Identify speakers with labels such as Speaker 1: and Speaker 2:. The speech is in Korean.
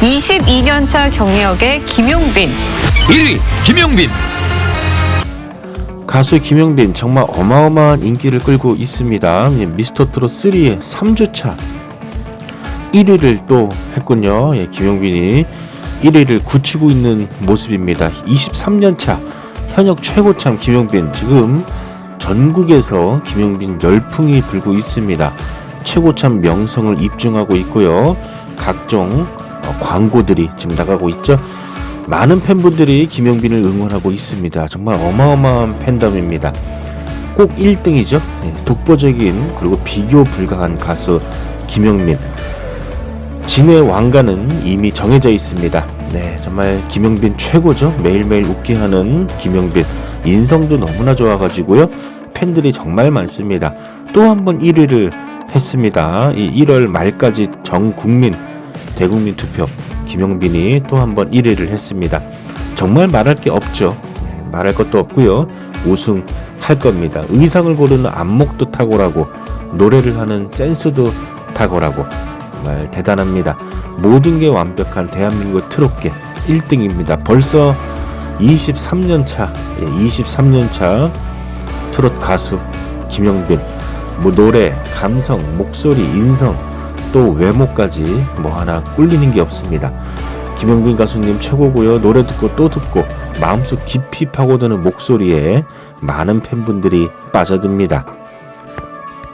Speaker 1: 22년차 경력의 김용빈.
Speaker 2: 1위 김용빈
Speaker 3: 가수 김영빈 정말 어마어마한 인기를 끌고 있습니다. 예, 미스터 트롯 3의 3주차 1위를 또 했군요. 예, 김영빈이 1위를 굳히고 있는 모습입니다. 23년차 현역 최고참 김영빈 지금 전국에서 김영빈 열풍이 불고 있습니다. 최고참 명성을 입증하고 있고요. 각종 어, 광고들이 지금 나가고 있죠. 많은 팬분들이 김영빈을 응원하고 있습니다. 정말 어마어마한 팬덤입니다. 꼭 1등이죠. 독보적인 그리고 비교 불가한 가수 김영민. 진의 왕가는 이미 정해져 있습니다. 네, 정말 김영빈 최고죠. 매일매일 웃게 하는 김영빈. 인성도 너무나 좋아가지고요. 팬들이 정말 많습니다. 또 한 번 1위를 했습니다. 이 1월 말까지 전 국민 대국민 투표 김영빈이 또 한 번 1위를 했습니다. 정말 말할 게 없죠. 네, 말할 것도 없고요. 우승할 겁니다. 의상을 고르는 안목도 탁월하고 노래를 하는 센스도 탁월하고 정말 대단합니다. 모든 게 완벽한 대한민국 트롯계 1등입니다. 벌써 23년 차, 23년 차 트롯 가수 김영빈. 뭐 노래, 감성, 목소리, 인성, 또 외모까지 뭐 하나 꿀리는 게 없습니다. 김영빈 가수님 최고고요. 노래 듣고 또 듣고 마음속 깊이 파고드는 목소리에 많은 팬분들이 빠져듭니다.